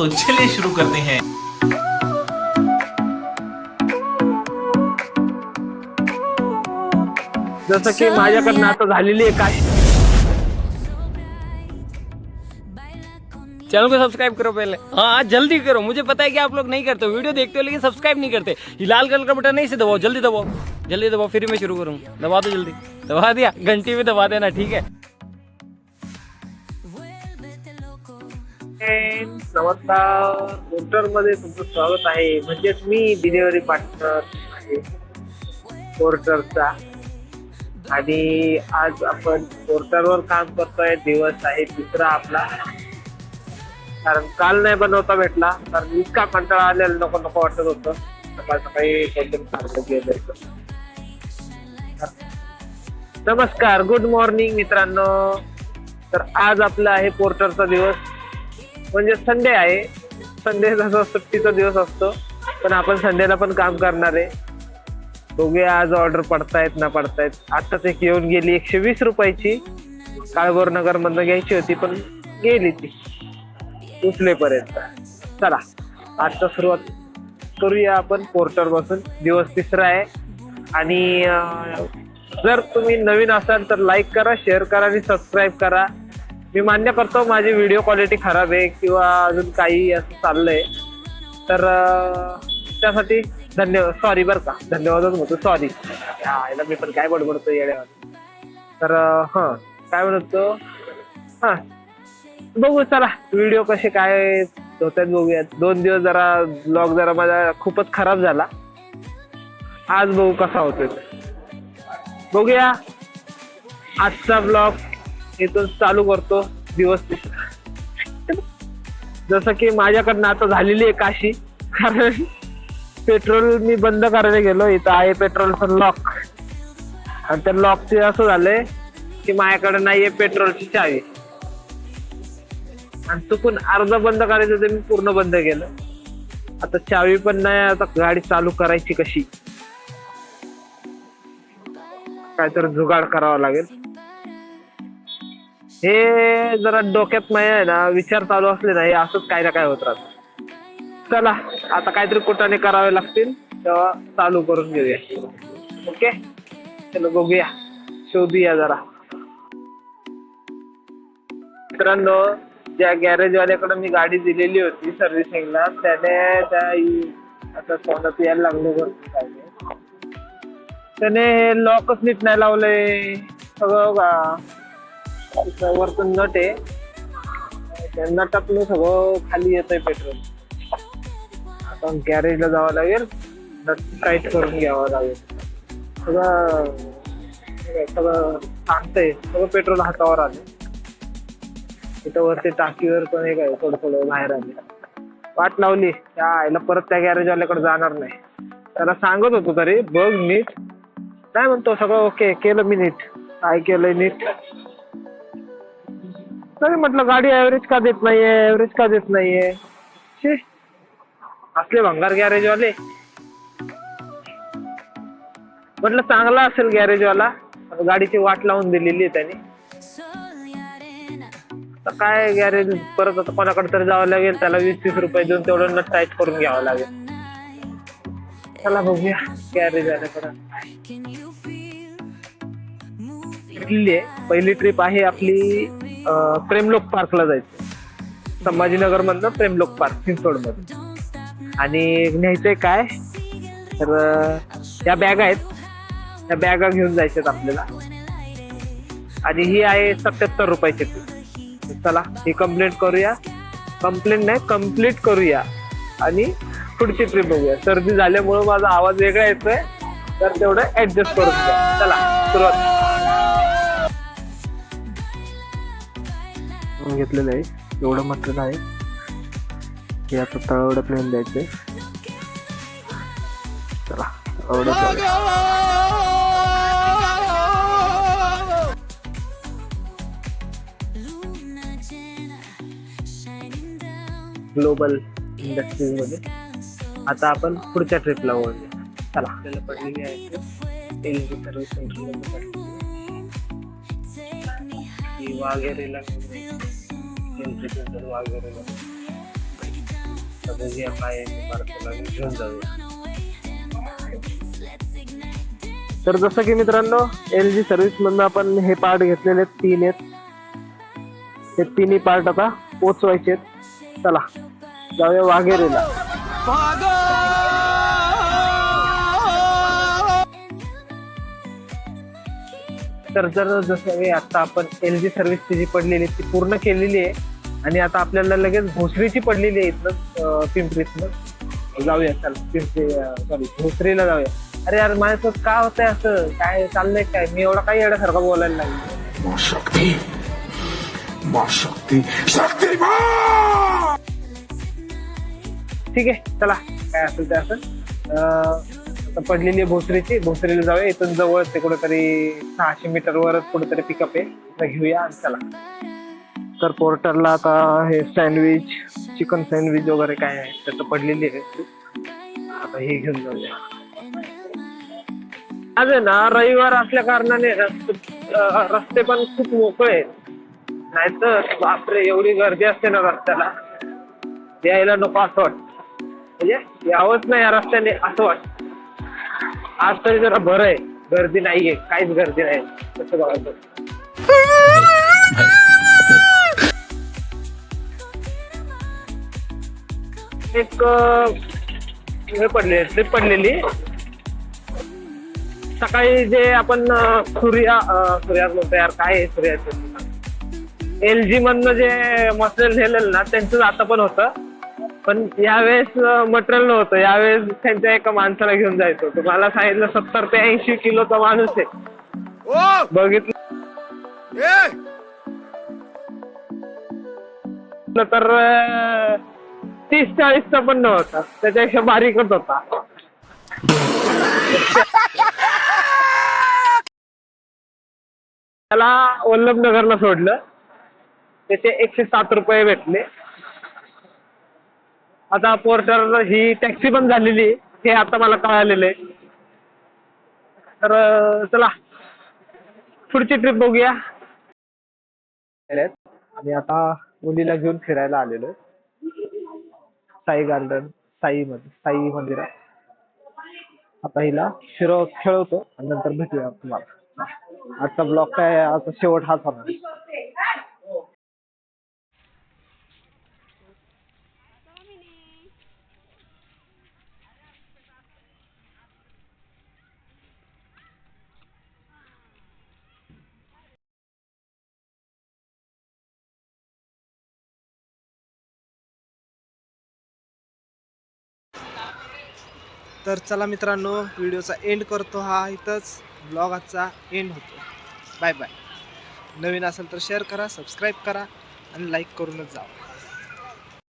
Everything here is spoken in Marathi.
तो चलिए शुरू करते हैं। जसं की माझ्याकडनं आता झालेली आहे. काय चैनल को सब्सक्राइब करो पहले. हाँ जल्दी करो। मुझे पता है कि आप लोग नहीं करते वीडियो देखते हो लेकिन सब्सक्राइब नहीं करते। ये लाल कलर का बटन नहीं से दबाओ जल्दी दबाओ। जल्दी दबाओ फिर मैं शुरू करूँगा दबा दो जल्दी। दबा दिया। घंटी में दबा देना ठीक है? नमस्कार. पोर्टरमध्ये तुमचं स्वागत आहे. म्हणजेच मी डिलिव्हरी पार्टनर आहे पोर्टरचा आणि आज आपण पोर्टरवर काम करतोय. दिवस आहे तिसरा आपला. कारण काल नाही बनवता भेटला. कारण इतका कंटाळा आलेला नको नको वाटत होतं. सकाळ सकाळी गेलं नमस्कार. गुड मॉर्निंग मित्रांनो. तर आज आपला आहे पोर्टरचा दिवस. म्हणजे संडे आहे. संडे जसा सुट्टीचा दिवस असतो पण आपण संडेला पण काम करणार आहे. बघूया आज ऑर्डर पडतायत ना पडतायत. आताच एक येऊन गेली एकशे वीस रुपयाची. काळभोर नगर मधनं घ्यायची होती पण गेली ती. उचलेपर्यंत. चला आजचा सुरुवात करूया आपण पोर्टर बसून दिवस तिसरा आहे. आणि जर तुम्ही नवीन असाल तर लाईक करा शेअर करा आणि सबस्क्राईब करा. मी मान्य करतो माझी व्हिडिओ क्वालिटी खराब आहे किंवा अजून काही असं चाललंय. तर त्यासाठी धन्यवाद सॉरी बरं का. धन्यवादच म्हणतो सॉरी यायला मी पण काय बडबडतो येड्यावर तर हां काय म्हणतो? हां बघू चला व्हिडिओ कसे काय होतात बघूयात. दोन दिवस जरा ब्लॉग जरा माझा खूपच खराब झाला. आज बघू कसा होतोय. बघूया. आजचा ब्लॉग इथून चालू करतो दिवस. जसं की माझ्याकडनं आता झालेली आहे काशी कारण पेट्रोल मी बंद करायला गेलो इथं आहे पेट्रोलचं लॉक आणि त्या लॉकचे असं झालंय की माझ्याकडे नाहीये पेट्रोलची चावी. आणि चुकून अर्ध बंद करायचं ते मी पूर्ण बंद केलं. आता चावी पण नाही आता गाडी चालू करायची कशी? काहीतरी जुगाड करावा लागेल. हे जरा डोक्यात नाही आहे ना विचार चालू असले ना हे असंच काय ना काय होत राहत. चला आता काहीतरी कुठाने करावे लागतील तेव्हा चालू करून घेऊया. ओके? चलो बघूया. शोधूया जरा. मित्रांनो ज्या गॅरेजवाल्याकडे मी गाडी दिलेली होती सर्व्हिसिंगला त्याने त्या आता सोन्यात यायला लागलो त्याने हे लॉकच नीट नाही लावलंय. सगळं का तिथं वरतून नट आहे. त्या नटातनं सगळं खाली येतंय पेट्रोल आता गॅरेजला जावं लागेल. नट टाईट करून घ्यावं लागेल. सगळं सगळं सांगतंय. सगळं पेट्रोल हातावर आलं. तिथं वरती टाकीवर पण हे काय थोडं थोडं बाहेर आले. वाट लावली. त्या आईला परत त्या गॅरेजवाल्याकडे जाणार नाही. त्याला सांगत होतो तरी बघ नीट. काय म्हणतो सगळं ओके केलं मी नीट. काय केलंय नीट? तरी म्हटलं गाडी ऍव्हरेज का देत नाहीये ऍव्हरेज का देत नाहीये? शी. असले भंगार गॅरेजवाले म्हटलं चांगला असेल गॅरेजवाला गाडीची वाट लावून दिलेली आहे त्याने. आता काय गॅरेज परत आता कोणाकडे तरी जावं लागेल त्याला वीस तीस रुपये देऊन तेवढं नट टाईट करून घ्यावं लागेल. चला बघूया गॅरेज आल्याकडं ट्रिपली आहे. पहिली ट्रिप आहे आपली. प्रेमलोक पार्कला जायचं. संभाजीनगर मधनं प्रेमलोक पार्क चिंचवडमध्ये आणि न्यायचंय काय? तर अं, या बॅग आहेत. त्या बॅगा घेऊन जायच्यात आपल्याला. आणि ही आहे सत्याहत्तर रुपयाची फी. चला ही कंप्लेंट करूया. कंप्लेंट नाही कंप्लीट करूया. आणि पुढची ट्रिप बघूया. सर्दी झाल्यामुळे माझा आवाज वेगळा येतोय. तर तेवढं ऍडजस्ट करून घ्या. चला सुरुवात. घेतलेलं आहे. एवढं मटेरियल आहे की आता तळवड्यात नेऊन द्यायचंय चला तळवड्यात ग्लोबल इंडस्ट्रीजमध्ये. आता आपण पुढच्या ट्रिपला वळूया. चला. आपल्याला पडलेली आहे. एलजी सर्व्हिस सेंटर वाघेरेला एंट्री सेंटर वाघेरेला बघूया काय आहे ते घेऊन जाऊया. तर जसं की मित्रांनो एल जी सर्व्हिस मधून आपण हे पार्ट घेतलेले आहेत, तीन आहेत. हे तिन्ही पार्ट आता पोचवायचे आहेत. चला जाऊया वाघेरेला. तर जर जसं आता आपण एल जी सर्व्हिसची जी पडलेली आहे, ती पूर्ण केलेली आहे आणि आता आपल्याला लगेच भोसरीची पडलेली आहे इथनं अं, पिंपरीतनं. जाऊया चल पिंपरी सॉरी भोसरीला जाऊया. अरे यार माझ्यासोबत का होतंय असं? काय चाललंय काय? मी एवढा काही येण्यासारखं बोलायला लागलो. शक्ति शक्ति शक्तिमान ठीक आहे चला काय असेल ते असेल. अं, आता पडलेली आहे भोसरीची. भोसरीला जाऊया. इथून जवळ ते कुठेतरी सहाशे मीटर वरच कुठेतरी पिकअप आहे. घेऊया आणि चला. तर पोर्टरला आता हे सँडविच चिकन सँडविच वगैरे काय आहे त्याचं पडलेली आहे. आता हे घेऊन जाऊया. आज आहे ना रविवार असल्या कारणाने रस्ते पण खूप मोकळे आहेत. नाहीतर बापरे एवढी गर्दी असते ना रस्त्याला. यायला नको असं वाटतं. म्हणजे यावंच नाही या रस्त्याने असं वाटतं. आज तरी जरा बरं आहे. गर्दी नाहीये काहीच गर्दी नाही. तसं बघायचं. एक हे पडले ट्रिप पडलेली. सकाळी जे आपण सूर्या अं, सूर्यात म्हणतो यार काय सूर्याचं? एल जी मधनं जे मटेरियल नेलेलं ना त्यांचं आता पण होतं. पण यावेळेस मटेरियल नव्हतं. यावेळेस त्यांच्या एका माणसाला घेऊन जायचं. होतं मला सांगितलं सत्तर ते ऐंशी किलोचा माणूस आहे. बघितलं. तर तीस चाळीसचा पण नव्हता त्याच्यापेक्षा बारीकच होता. त्याला वल्लभनगरला सोडलं. त्याचे एकशे सात रुपये भेटले. आता पोर्टर ही टॅक्सी पण झालेली हे आता मला कळालेलं आहे. तर चला. पुढची ट्रिप बघूया. आणि आता मुलीला घेऊन फिरायला आलेलो आहे. साई गार्डन साई मध्ये साई मंदिरात आता हिला फिरव खेळवतो आणि नंतर भेटूया तुम्हाला. आजचा ब्लॉग काय आहे, आता शेवट हाच होणार आहे. तर चला मित्रांनो व्हिडिओचा एंड करतो हा. इथंच ब्लॉग आजचा एंड होतो. बाय बाय नवीन असेल तर शेअर करा सबस्क्राईब करा आणि लाईक करूनच जावा.